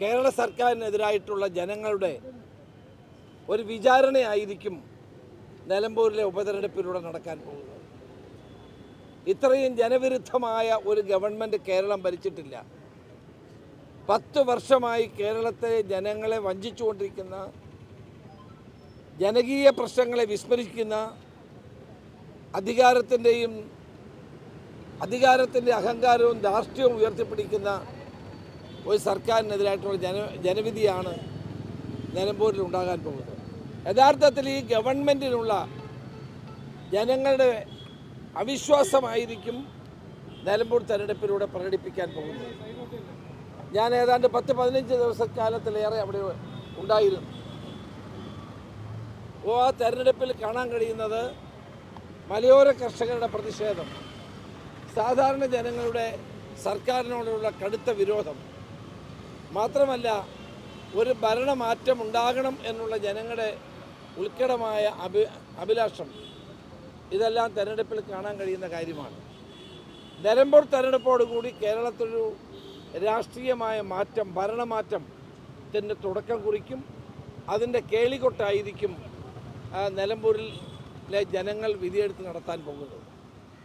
കേരള സർക്കാരിനെതിരായിട്ടുള്ള ജനങ്ങളുടെ ഒരു വിചാരണയായിരിക്കും നിലമ്പൂരിലെ ഉപതെരഞ്ഞെടുപ്പിലൂടെ നടക്കാൻ പോകുന്നത്. ഇത്രയും ജനവിരുദ്ധമായ ഒരു ഗവൺമെന്റ് കേരളം ഭരിച്ചിട്ടില്ല. പത്ത് വർഷമായി കേരളത്തെ ജനങ്ങളെ വഞ്ചിച്ചുകൊണ്ടിരിക്കുന്ന ജനകീയ പ്രശ്നങ്ങളെ വിസ്മരിക്കുന്ന അധികാരത്തിന്റെയും അധികാരത്തിന്റെ അഹങ്കാരവും ധാർഷ്ട്യവും ഉയർത്തിപ്പിടിക്കുന്ന ഒരു സർക്കാരിനെതിരായിട്ടുള്ള ജന ജനവിധിയാണ് നിലമ്പൂരിൽ ഉണ്ടാകാൻ പോകുന്നത്. യഥാർത്ഥത്തിൽ ഈ ഗവൺമെന്റിനുള്ള ജനങ്ങളുടെ അവിശ്വാസമായിരിക്കും നിലമ്പൂർ തെരഞ്ഞെടുപ്പിലൂടെ പ്രകടിപ്പിക്കാൻ പോകുന്നത്. ഞാൻ ഏതാണ്ട് പത്ത് പതിനഞ്ച് ദിവസക്കാലത്തിലേറെ അവിടെ ഉണ്ടായിരുന്നു. ഓ ആ തെരഞ്ഞെടുപ്പിൽ കാണാൻ കഴിയുന്നത് മലയോര കർഷകരുടെ പ്രതിഷേധം സാധാരണ ജനങ്ങളുടെ സർക്കാരിനോടുള്ള കടുത്ത വിരോധം മാത്രമല്ല ഒരു ഭരണമാറ്റം ഉണ്ടാകണം എന്നുള്ള ജനങ്ങളുടെ ഉത്കടമായ അഭി അഭിലാഷം. ഇതെല്ലാം തെരഞ്ഞെടുപ്പിൽ കാണാൻ കഴിയുന്ന കാര്യമാണ്. നിലമ്പൂർ തെരഞ്ഞെടുപ്പോടുകൂടി കേരളത്തിലൊരു രാഷ്ട്രീയമായ മാറ്റം ഭരണമാറ്റത്തിന്റെ തുടക്കം കുറിക്കും. അതിന്റെ കേളികൊട്ടായിരിക്കും നിലമ്പൂരിലെ ജനങ്ങൾ വിധിയെടുത്ത് നടത്താൻ പോകുന്നത്.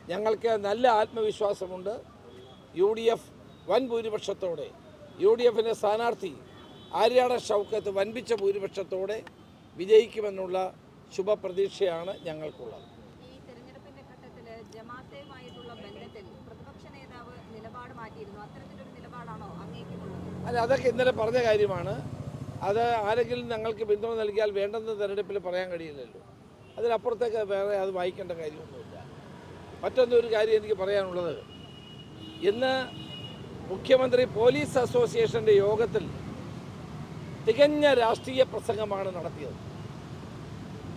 ഞങ്ങൾക്ക് നല്ല ആത്മവിശ്വാസമുണ്ട്. യു ഡി എഫ് വൻ ഭൂരിപക്ഷത്തോടെ യു ഡി എഫിന്റെ സ്ഥാനാർത്ഥി ആര്യാട ഷൗക്കത്ത് വൻപിച്ച ഭൂരിപക്ഷത്തോടെ വിജയിക്കുമെന്നുള്ള ശുഭപ്രതീക്ഷയാണ് ഞങ്ങൾക്കുള്ളത്. അല്ല അതൊക്കെ ഇന്നലെ പറഞ്ഞ കാര്യമാണ്. അത് ആരെങ്കിലും ഞങ്ങൾക്ക് പിന്തുണ നൽകിയാൽ വേണ്ടെന്ന് തെരഞ്ഞെടുപ്പിൽ പറയാൻ കഴിയില്ലല്ലോ. അതിനപ്പുറത്തേക്ക് വേറെ അത് വായിക്കേണ്ട കാര്യമൊന്നുമില്ല. മറ്റൊന്നൊരു കാര്യം എനിക്ക് പറയാനുള്ളത്. ഇന്ന് മുഖ്യമന്ത്രി പോലീസ് അസോസിയേഷന്റെ യോഗത്തിൽ തികഞ്ഞ രാഷ്ട്രീയ പ്രസംഗമാണ് നടത്തിയത്.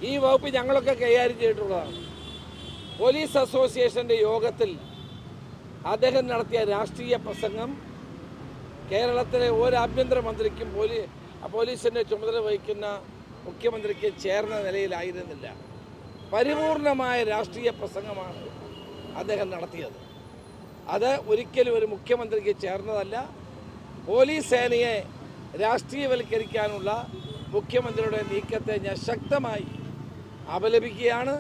ഈ വകുപ്പ് ഞങ്ങളൊക്കെ കൈകാര്യം ചെയ്തിട്ടുള്ളതാണ്. പോലീസ് അസോസിയേഷന്റെ യോഗത്തിൽ അദ്ദേഹം നടത്തിയ രാഷ്ട്രീയ പ്രസംഗം കേരളത്തിലെ ഒരു ആഭ്യന്തരമന്ത്രിക്കും പോലീ പോലീസിന്റെ ചുമതല വഹിക്കുന്ന മുഖ്യമന്ത്രിക്ക് ചേർന്ന നിലയിലായിരുന്നില്ല. പരിപൂർണമായ രാഷ്ട്രീയ പ്രസംഗമാണ് അദ്ദേഹം നടത്തിയത്. അത് ഒരിക്കലും ഒരു മുഖ്യമന്ത്രിക്ക് ചേർന്നതല്ല. പോലീസ് സേനയെ രാഷ്ട്രീയവൽക്കരിക്കാനുള്ള മുഖ്യമന്ത്രിയുടെ നീക്കത്തെ ഞാൻ ശക്തമായി അപലപിക്കുകയാണ്.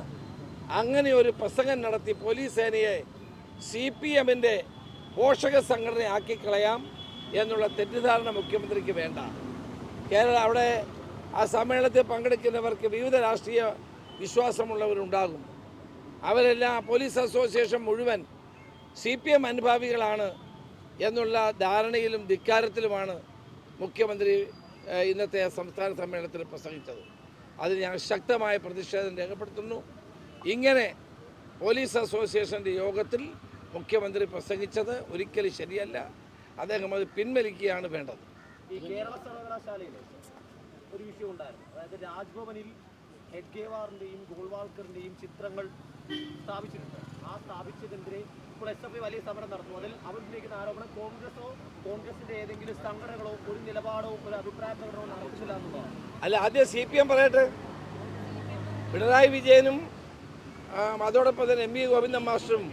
അങ്ങനെ ഒരു പ്രസംഗം നടത്തി പോലീസ് സേനയെ സി പി എമ്മിന്റെ പോഷക സംഘടനയാക്കി കളയാം എന്നുള്ള തെറ്റിദ്ധാരണ മുഖ്യമന്ത്രിക്ക് വേണ്ട. കേരള അവിടെ ആ സമ്മേളനത്തിൽ പങ്കെടുക്കുന്നവർക്ക് വിവിധ രാഷ്ട്രീയ വിശ്വാസമുള്ളവരുണ്ടാകും. അവരെല്ലാം പോലീസ് അസോസിയേഷൻ മുഴുവൻ സി പി എം അനുഭാവികളാണ് എന്നുള്ള ധാരണയിലും ധിക്കാരത്തിലുമാണ് മുഖ്യമന്ത്രി ഇന്നത്തെ സംസ്ഥാന സമ്മേളനത്തിൽ പ്രസംഗിച്ചത്. അതിന് ഞാൻ ശക്തമായ പ്രതിഷേധം രേഖപ്പെടുത്തുന്നു. ഇങ്ങനെ പോലീസ് അസോസിയേഷന്റെ യോഗത്തിൽ മുഖ്യമന്ത്രി പ്രസംഗിച്ചത് ഒരിക്കലും ശരിയല്ല. അദ്ദേഹം അത് പിൻവലിക്കുകയാണ് വേണ്ടത്. ഈ കേരള ഒരു വിഷയം ഉണ്ടായിരുന്നു. അതായത് രാജ്ഭവനിൽ ഹെഡ്ഗേവാറിന്റെയും ഗോൾവാൾക്കറിന്റെയും ചിത്രങ്ങൾ സ്ഥാപിച്ചിട്ടുണ്ട്. ആ സ്ഥാപിച്ചതിനെതിരെ ഇപ്പോൾ എസ് എഫ് ഐ വലിയ സമരം നടത്തുന്നു. അതിൽ അവർ ഉന്നയിക്കുന്ന ആരോപണം കോൺഗ്രസോ കോൺഗ്രസിന്റെ ഏതെങ്കിലും സംഘടനകളോ ഒരു നിലപാടോ ഒരു അഭിപ്രായ പ്രകടനമോ എന്നുള്ളതാണ്. അല്ല ആദ്യം സി പി എം പറയട്ടെ. പിണറായി വിജയനും അതോടൊപ്പം തന്നെ എം വി ഗോവിന്ദൻ മാസ്റ്ററും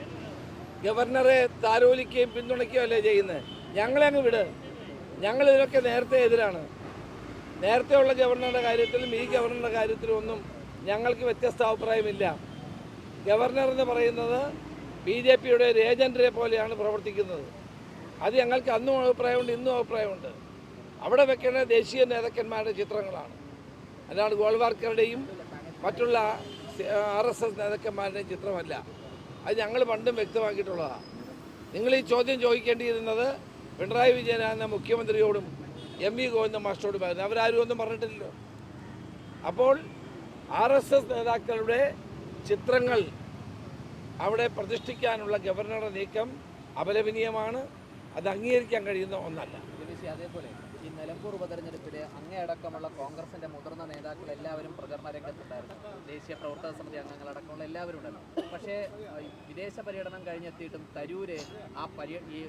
ഗവർണറെ താരോലിക്കുകയും പിന്തുണയ്ക്കുകയും അല്ലേ ചെയ്യുന്നത് ഞങ്ങളെ അങ്ങ് വിട്. ഞങ്ങൾ ഇതിനൊക്കെ നേരത്തെ എതിരാണ്. നേരത്തെയുള്ള ഗവർണറുടെ കാര്യത്തിലും ഈ ഗവർണറുടെ കാര്യത്തിലും ഒന്നും ഞങ്ങൾക്ക് വ്യത്യസ്ത അഭിപ്രായമില്ല. ഗവർണർ എന്ന് പറയുന്നത് ബി ജെ പിയുടെ ഒരു ഏജന്റിനെ പോലെയാണ് പ്രവർത്തിക്കുന്നത്. അത് ഞങ്ങൾക്ക് അന്നും അഭിപ്രായമുണ്ട് ഇന്നും അഭിപ്രായമുണ്ട്. അവിടെ വെക്കേണ്ട ദേശീയ നേതാക്കന്മാരുടെ ചിത്രങ്ങളാണ്. അല്ലാണ്ട് ഗോൾവാർക്കറുടെയും മറ്റുള്ള ആർ എസ് എസ് നേതാക്കന്മാരുടെയും ചിത്രമല്ല. അത് ഞങ്ങൾ പണ്ടും വ്യക്തമാക്കിയിട്ടുള്ളതാണ് നിങ്ങൾ ഈ ചോദ്യം ചോദിക്കേണ്ടിയിരുന്നത് പിണറായി വിജയൻ എന്ന മുഖ്യമന്ത്രിയോടും എം വി ഗോവിന്ദ മാസ്റ്ററോടുമായിരുന്നു അവരാരും ഒന്നും പറഞ്ഞിട്ടില്ലല്ലോ. അപ്പോൾ ആർ എസ് എസ് നേതാക്കളുടെ ചിത്രങ്ങൾ അവിടെ പ്രതിഷ്ഠിക്കാനുള്ള ഗവർണറുടെ നീക്കം അപലപനീയമാണ്. അത് അംഗീകരിക്കാൻ കഴിയുന്ന ഒന്നല്ല. അതേപോലെ. ഈ നിലമ്പൂർ ഉപതെരഞ്ഞെടുപ്പിൽ അങ്ങേയടക്കമുള്ള കോൺഗ്രസിന്റെ മുതിർന്ന നേതാക്കൾ എല്ലാവരും പ്രചരണ രംഗത്തുണ്ടായിരുന്നു. ദേശീയ പ്രവർത്തക സമിതി അംഗങ്ങളടക്കമുള്ള എല്ലാവരും ഉണ്ടായിരുന്നു പക്ഷേ വിദേശ പര്യടനം കഴിഞ്ഞെത്തിയിട്ടും തരൂര് ആ പര്യ ഈ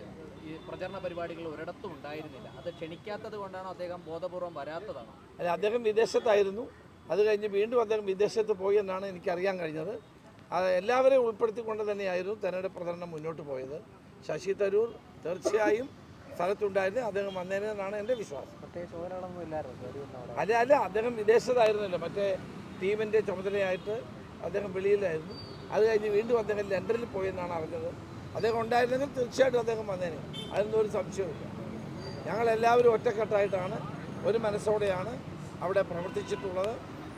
ഈ പ്രചരണ പരിപാടികൾ ഒരിടത്തും ഉണ്ടായിരുന്നില്ല. അത് ക്ഷണിക്കാത്തത് കൊണ്ടാണോ അദ്ദേഹം ബോധപൂർവം വരാത്തതാണോ? അല്ല അദ്ദേഹം വിദേശത്തായിരുന്നു. അത് കഴിഞ്ഞ് വീണ്ടും അദ്ദേഹം വിദേശത്ത് പോയി എന്നാണ് എനിക്കറിയാൻ കഴിഞ്ഞത്. അത് എല്ലാവരെയും ഉൾപ്പെടുത്തിക്കൊണ്ട് തന്നെയായിരുന്നു തെരഞ്ഞെടുപ്പ് പ്രചരണം മുന്നോട്ട് പോയത്. ശശി തരൂർ തീർച്ചയായും സ്ഥലത്തുണ്ടായിരുന്നു. അദ്ദേഹം വന്നതിനാണ് എന്റെ വിശ്വാസം. അല്ല അല്ല അദ്ദേഹം വിദേശത്തായിരുന്നല്ലോ. മറ്റേ ടീമിന്റെ ചുമതലയായിട്ട് അദ്ദേഹം വെളിയിലായിരുന്നു. അത് കഴിഞ്ഞ് വീണ്ടും അദ്ദേഹം ലണ്ടനിൽ പോയെന്നാണ് അറിഞ്ഞത്. അദ്ദേഹം ഉണ്ടായിരുന്നെങ്കിൽ തീർച്ചയായിട്ടും അദ്ദേഹം വന്നേനെ. അതിനൊന്നും ഒരു സംശയവുമില്ല. ഞങ്ങളെല്ലാവരും ഒറ്റക്കെട്ടായിട്ടാണ് ഒരു മനസ്സോടെയാണ് അവിടെ പ്രവർത്തിച്ചിട്ടുള്ളത്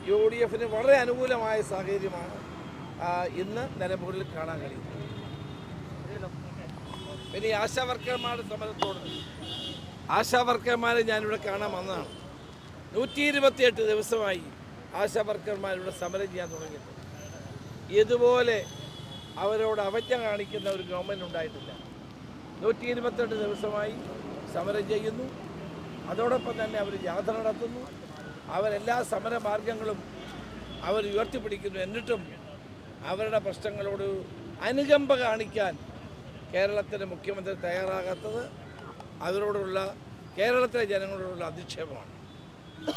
യു ഡി എഫിന് വളരെ അനുകൂലമായ സാഹചര്യമാണ് ഇന്ന് നിലമ്പൂരിൽ കാണാൻ കഴിയുന്നത്. പിന്നെ ആശാവർക്കർമാരുടെ ആശാ വർക്കർമാരുടെ സമരത്തോട് ആശാ വർക്കർമാരെ ഞാനിവിടെ കാണാൻ വന്നതാണ്. നൂറ്റി ഇരുപത്തിയെട്ട് ദിവസമായി ആശാ വർക്കർമാരിവിടെ സമരം ചെയ്യാൻ തുടങ്ങിയിട്ട് ഇതുപോലെ അവരോട് അവജ്ഞ കാണിക്കുന്ന ഒരു ഗവൺമെന്റ് ഉണ്ടായിട്ടില്ല. നൂറ്റി ഇരുപത്തെട്ട് ദിവസമായി സമരം ചെയ്യുന്നു. അതോടൊപ്പം തന്നെ അവർ യാത്ര നടത്തുന്നു. അവരെല്ലാ സമരമാർഗങ്ങളും അവർ ഉയർത്തിപ്പിടിക്കുന്നു. എന്നിട്ടും അവരുടെ പ്രശ്നങ്ങളോട് അനുകമ്പ കാണിക്കാൻ കേരളത്തിലെ മുഖ്യമന്ത്രി തയ്യാറാകാത്തത് അവരോടുള്ള കേരളത്തിലെ ജനങ്ങളോടുള്ള അധിക്ഷേപമാണ്.